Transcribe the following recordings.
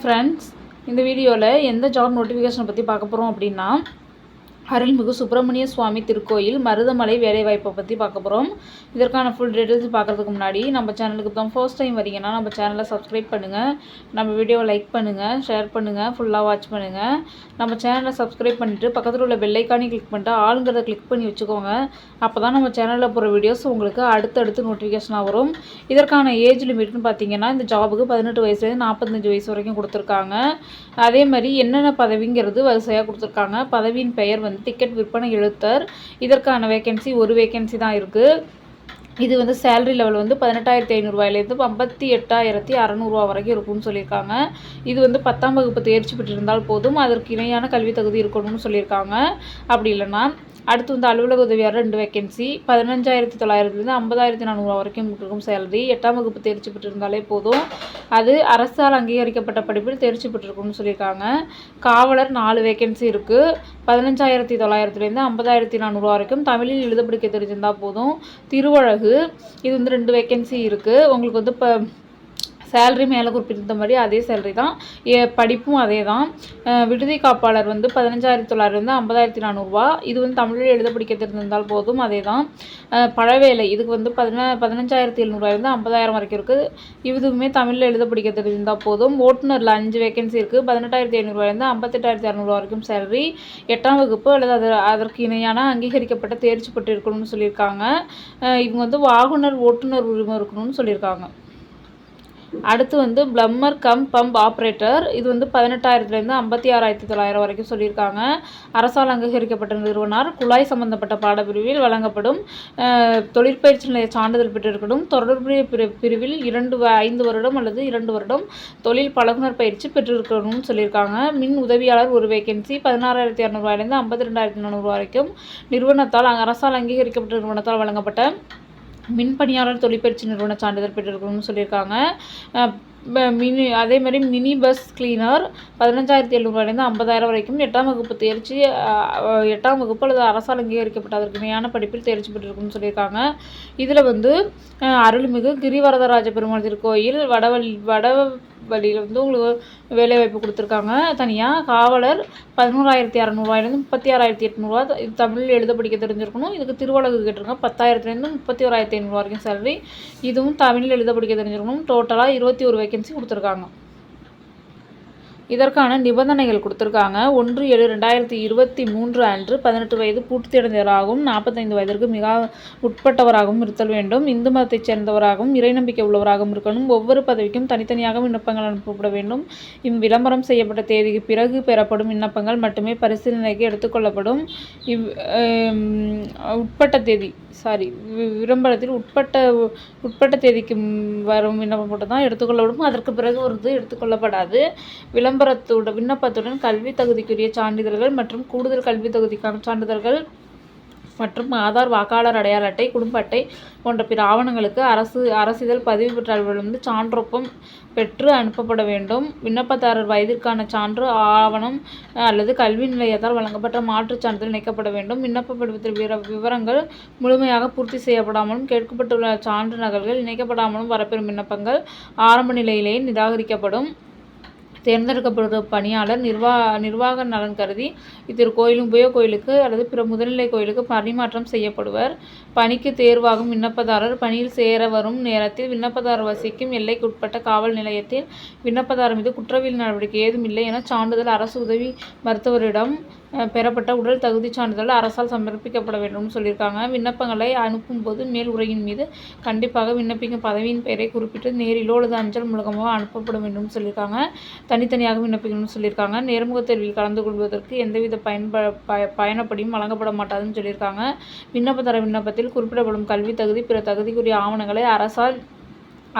Friends இந்த வீடியோவில் எந்த ஜாப் நோட்டிஃபிகேஷனை பற்றி பார்க்க போகிறோம் அப்படின்னா அருள்மிகு சுப்பிரமணிய சுவாமி திருக்கோயில் மருதமலை வேலைவாய்ப்பை பற்றி பார்க்க போகிறோம் இதற்கான ஃபுல் டீட்டெயில்ஸ் பார்க்குறதுக்கு முன்னாடி நம்ம சேனலுக்கு தான் ஃபர்ஸ்ட் டைம் வரீங்கன்னா நம்ம சேனலை சப்ஸ்கிரைப் பண்ணுங்கள் நம்ம வீடியோவை லைக் பண்ணுங்கள் ஷேர் பண்ணுங்கள் ஃபுல்லாக வாட்ச் பண்ணுங்கள் நம்ம சேனலை சப்ஸ்கிரைப் பண்ணிவிட்டு பக்கத்தில் உள்ள பெல்லைக்கானே கிளிக் பண்ணிட்டு ஆளுங்கிறத கிளிக் பண்ணி வச்சுக்கோங்க. அப்போ தான் நம்ம சேனலில் போகிற வீடியோஸ் உங்களுக்கு அடுத்தடுத்து நோட்டிஃபிகேஷனாக வரும். இதற்கான ஏஜ் லிமிட்னு பார்த்தீங்கன்னா இந்த ஜாபுக்கு பதினெட்டு வயசுலேருந்து நாற்பத்தஞ்சு வயசு வரைக்கும் கொடுத்துருக்காங்க. அதே மாதிரி என்னென்ன பதவிங்கிறது வரிசையாக கொடுத்துருக்காங்க. பதவியின் பெயர் வந்து டிக்கெட் விற்பனை எழுத்தர் இதற்கான வேகன்சி ஒரு வேகன்சி தான் இருக்குது இது வந்து சேலரி லெவல் வந்து பதினெட்டாயிரத்தி ஐநூறுரூவாயிலேருந்து ஐம்பத்தி எட்டாயிரத்தி அறநூறுவா வரைக்கும் இருக்கும்னு சொல்லியிருக்காங்க. இது வந்து பத்தாம் வகுப்பு தேர்ச்சி பெற்றிருந்தால் போதும் அதற்கு இணையான கல்வி தகுதி இருக்கணும்னு சொல்லியிருக்காங்க. அப்படி இல்லைன்னா அடுத்து வந்து அலுவலக உதவியாளர் ரெண்டு வேகன்சி பதினஞ்சாயிரத்தி தொள்ளாயிரத்துலேருந்து ஐம்பதாயிரத்தி நானூறு வரைக்கும் இருக்கும் சேலரி எட்டாம் வகுப்பு தேர்ச்சி பெற்றிருந்தாலே போதும். அது அரசால் அங்கீகரிக்கப்பட்ட படிப்பில் தேர்ச்சி பெற்றிருக்கும்னு சொல்லியிருக்காங்க. காவலர் நாலு வேகன்சி இருக்குது பதினஞ்சாயிரத்தி தொள்ளாயிரத்துலேருந்து ஐம்பதாயிரத்தி நானூறுவா வரைக்கும் தமிழில் எழுத படிக்க தெரிஞ்சிருந்தால் போதும். திருவழகு இது வந்து ரெண்டு வேகன்சி இருக்குது உங்களுக்கு வந்து இப்போ சேல்ரி மேலே குறிப்பிட்டிருந்த மாதிரி அதே சேலரி தான். படிப்பும் அதே தான். விடுதி காப்பாளர் வந்து பதினஞ்சாயிரத்தி தொள்ளாயிரத்து ஐம்பதாயிரத்தி நானூறுரூவா இது வந்து தமிழில் எழுத படிக்க தெரிந்திருந்தால் போதும் அதே தான். பழவேலை இதுக்கு வந்து பதின பதினஞ்சாயிரத்தி எழுநூறுவாயிருந்து ஐம்பதாயிரம் வரைக்கும் இருக்குது இதுவுமே தமிழில் எழுத படிக்க தெரிஞ்சிருந்தால் போதும். ஓட்டுநரில் அஞ்சு வேகன்சி இருக்குது பதினெட்டாயிரத்தி ஐநூறுரூவாயிலேருந்து ஐம்பத்தெட்டாயிரத்தி இரநூறுவா வரைக்கும் சேலரி எட்டாம் வகுப்பு அல்லது அது அதற்கு இணையான அங்கீகரிக்கப்பட்ட தேர்ச்சி பெற்று இருக்கணும்னு சொல்லியிருக்காங்க இவங்க வந்து வாகுனர் ஓட்டுநர் உரிமை இருக்கணும்னு சொல்லியிருக்காங்க. அடுத்து வந்து ப்ளம்மர் கம் பம்ப் ஆப்ரேட்டர் இது வந்து பதினெட்டாயிரத்துலேருந்து ஐம்பத்தி ஆறாயிரத்தி தொள்ளாயிரம் வரைக்கும் சொல்லியிருக்காங்க. அரசால் அங்கீகரிக்கப்பட்ட நிறுவனர். குழாய் சம்பந்தப்பட்ட பாடப்பிரிவில் வழங்கப்படும் தொழிற்பயிற்சி நிலைய சான்றிதழ் பெற்றிருக்கணும் தொடர்புடைய பிரிவில் இரண்டு ஐந்து வருடம் அல்லது இரண்டு வருடம் தொழில் பழகுனர் பயிற்சி பெற்றிருக்கணும்னு சொல்லியிருக்காங்க. மின் உதவியாளர் ஒரு வேகன்சி பதினாறாயிரத்தி இரநூறுவாயிலேருந்து ஐம்பத்தி ரெண்டாயிரத்தி நானூறு வரைக்கும் நிறுவனத்தால் அரசால் அங்கீகரிக்கப்பட்ட நிறுவனத்தால் வழங்கப்பட்ட மின் பணியாளர் தொழிற்பயிற்சி நிறுவன சான்றிதழ் பெற்றிருக்கணும்னு சொல்லியிருக்காங்க. மினி அதே மாதிரி மினி பஸ் கிளீனர் பதினஞ்சாயிரத்தி எழுநூறுவாயிலேருந்து ஐம்பதாயிரம் வரைக்கும் எட்டாம் வகுப்பு தேர்ச்சி எட்டாம் வகுப்பு அல்லது அரசால் அங்கீகரிக்கப்பட்ட அதற்கு இணையான படிப்பில் தேர்ச்சி பெற்றிருக்கும்னு சொல்லியிருக்காங்க. இதில் வந்து அருள்மிகு கிரிவரதராஜ பெருமாள் திருக்கோயில் வடவழி வட வழியில் வந்து உங்களுக்கு வேலைவாய்ப்பு கொடுத்துருக்காங்க. தனியாக காவலர் பதினோராயிரத்தி அறநூறுவாயிலேருந்து முப்பத்தி ஆறாயிரத்தி எட்நூறுவா தமிழ் தமிழில் எழுத படிக்க தெரிஞ்சிருக்கணும். இதுக்கு திருவழகு கேட்டிருக்காங்க. பத்தாயிரத்துலேருந்து முப்பத்தி ஓராயிரத்தி ஐநூறுவா வரைக்கும் சேலரி இதுவும் தமிழில் எழுத படிக்க தெரிஞ்சிருக்கணும். டோட்டலாக இருபத்தி ஒரு வேகன்சி கொடுத்துருக்காங்க. இதற்கான நிபந்தனைகள் கொடுத்துருக்காங்க. ஒன்று ஏழு ரெண்டாயிரத்தி இருபத்தி மூன்று அன்று பதினெட்டு வயது பூர்த்தியடைந்தவராகவும் நாற்பத்தைந்து வயதிற்கு மிக உட்பட்டவராகவும் இருத்தல் வேண்டும். இந்து மதத்தைச் சேர்ந்தவராகவும் இறை நம்பிக்கை உள்ளவராகவும் இருக்கணும். ஒவ்வொரு பதவிக்கும் தனித்தனியாக விண்ணப்பங்கள் அனுப்பப்பட வேண்டும். இவ்விளம்பரம் செய்யப்பட்ட தேதிக்கு பிறகு பெறப்படும் விண்ணப்பங்கள் மட்டுமே பரிசீலனைக்கு எடுத்துக்கொள்ளப்படும் இவ் உட்பட்ட தேதி சாரி விளம்பரத்தில் உட்பட்ட உட்பட்ட தேதிக்கு வரும் விண்ணப்பம் மட்டும் தான் எடுத்துக்கொள்ளப்படும். அதற்கு பிறகு ஒரு இது எடுத்துக்கொள்ளப்படாது. விளம்பரத்தோட விண்ணப்பத்துடன் கல்வி தகுதிக்குரிய சான்றிதழ்கள் மற்றும் கூடுதல் கல்வி தகுதிக்கான சான்றிதழ்கள் மற்றும் ஆதார் வாக்காளர் அடையாள அட்டை குடும்ப அட்டை போன்ற பிற ஆவணங்களுக்கு அரசு அரசிதழ் பதிவு பெற்ற சான்றொப்பம் பெற்று அனுப்பப்பட வேண்டும். விண்ணப்பதாரர் வயதிற்கான சான்று ஆவணம் அல்லது கல்வி நிலையத்தால் வழங்கப்பட்ட மாற்றுச் சான்றிதழ் இணைக்கப்பட வேண்டும். விண்ணப்ப படிவத்தில் விவரங்கள் முழுமையாக பூர்த்தி செய்யப்படாமலும் கேட்கப்பட்டுள்ள சான்று நகல்கள் இணைக்கப்படாமலும் வரப்பெறும் விண்ணப்பங்கள் ஆரம்ப நிலையிலேயே நிராகரிக்கப்படும். தேர்ந்தெடுக்கப்படுற பணியாளர் நிர்வா நிர்வாக நலன் கருதி இத்திரு கோயிலும் கோயிலுக்கு அல்லது பிற முதல்நிலை கோயிலுக்கு பரிமாற்றம் செய்யப்படுவர். பணிக்கு தேர்வாகும் விண்ணப்பதாரர் பணியில் சேர வரும் நேரத்தில் விண்ணப்பதாரர் வசிக்கும் எல்லைக்குட்பட்ட காவல் நிலையத்தில் விண்ணப்பதாரர் மீது குற்றவியல் நடவடிக்கை ஏதும் இல்லை என சான்றிதழ் அரசு உதவி மருத்துவரிடம் பெறப்பட்ட உடல் தகுதி சான்றிதழ் அரசால் சமர்ப்பிக்கப்பட வேண்டும்னு சொல்லியிருக்காங்க. விண்ணப்பங்களை அனுப்பும்போது மேல் உரையின் மீது கண்டிப்பாக விண்ணப்பிக்கும் பதவியின் பெயரை குறிப்பிட்டு நேரிலோ அல்லது அஞ்சல் மூலமாக அனுப்பப்பட வேண்டும் சொல்லியிருக்காங்க. தனித்தனியாக விண்ணப்பிக்கணும்னு சொல்லியிருக்காங்க. நேர்முக தேர்வில் கலந்து கொள்வதற்கு எந்தவித பயன்ப பயணப்படியும் வழங்கப்பட மாட்டாதுன்னு சொல்லியிருக்காங்க. விண்ணப்பதார விண்ணப்பத்தில் குறிப்பிடப்படும் கல்வி தகுதி பிற தகுதிக்குரிய ஆவணங்களை அரசால்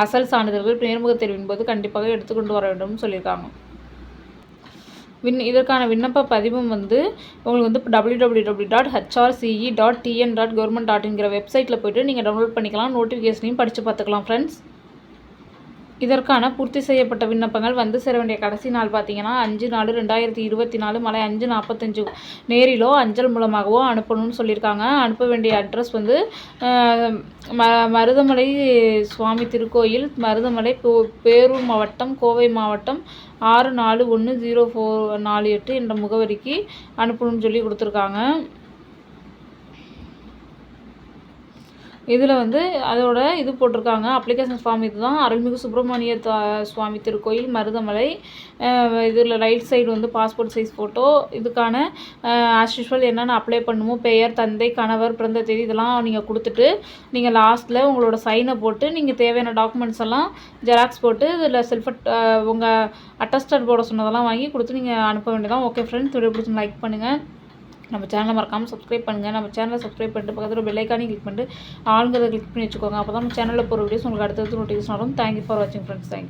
அசல் சான்றிதழ்கள் நேர்முக தேர்வின் போது கண்டிப்பாக எடுத்துக்கொண்டு வர வேண்டும்னு சொல்லியிருக்காங்க. வின் இதற்கான விண்ணப்ப பதிவும் வந்து உங்களுக்கு வந்து W W W dot HRCE dot TN dot government dot என்கிற வெப்சைட்டில் போய்ட்டு நீங்கள் டவுன்லோட் பண்ணிக்கலாம் நோட்டிஃபிகேஷனையும் படித்து பார்த்துக்கலாம் ஃப்ரெண்ட்ஸ் இதற்கான பூர்த்தி செய்யப்பட்ட விண்ணப்பங்கள் வந்து சேர வேண்டிய கடைசி நாள் பார்த்தீங்கன்னா அஞ்சு நாலு ரெண்டாயிரத்தி இருபத்தி நாலு மலை அஞ்சு நாற்பத்தஞ்சு நேரிலோ அஞ்சல் மூலமாகவோ அனுப்பணும்னு சொல்லியிருக்காங்க. அனுப்ப வேண்டிய அட்ரஸ் வந்து ம மருதமலை சுவாமி திருக்கோயில் மருதமலை பேரூர் மாவட்டம் கோவை மாவட்டம் ஆறு நாலு ஒன்று ஜீரோ ஃபோர் நாலு எட்டு என்ற முகவரிக்கு அனுப்பணும்னு சொல்லி கொடுத்துருக்காங்க. இதில் வந்து அதோட இது போட்டிருக்காங்க. அப்ளிகேஷன் ஃபார்ம் இதுதான். அருள்மிகு சுப்பிரமணிய தா- சுவாமி திருக்கோயில் மருதமலை. இதில் ரைட் சைடு வந்து பாஸ்போர்ட் சைஸ் ஃபோட்டோ இதுக்கான ஆஸ் யூஷுவல் என்னென்ன அப்ளை பண்ணுமோ பெயர் தந்தை கணவர் பிறந்த தேதி இதெல்லாம் நீங்கள் கொடுத்துட்டு நீங்கள் லாஸ்ட்டில் உங்களோட சைனை போட்டு நீங்கள் தேவையான டாக்குமெண்ட்ஸ் எல்லாம் ஜெராக்ஸ் போட்டு இதில் செல்ஃப் உங்கள் அட்டஸ்டட் போட சொன்னதெல்லாம் வாங்கி கொடுத்து நீங்கள் அனுப்ப வேண்டியதான் ஓகே ஃப்ரெண்ட்ஸ் வீடியோ பிடிச்சி லைக் பண்ணுங்கள் நம்ம சேனலை மறக்காமல் சப்ஸ்கிரைப் பண்ணுங்கள் நம்ம சேனலை சப்ஸ்கிரைப் பண்ணிட்டு பக்கத்தில் பெல் ஐக்கானையும் கிளிக் பண்ணிட்டு ஆளுங்கிறத கிளிக் பண்ணி வச்சுக்கோங்க. அப்போ தான் நம்ம சேனலில் போகிற வீடியோஸ் உங்களுக்கு அடுத்தடுத்து நோட்டிஃபிகேஷன் வரும். தேங்க்யூ ஃபார் வாட்சிங் ஃப்ரெண்ட்ஸ் தேங்க்யூ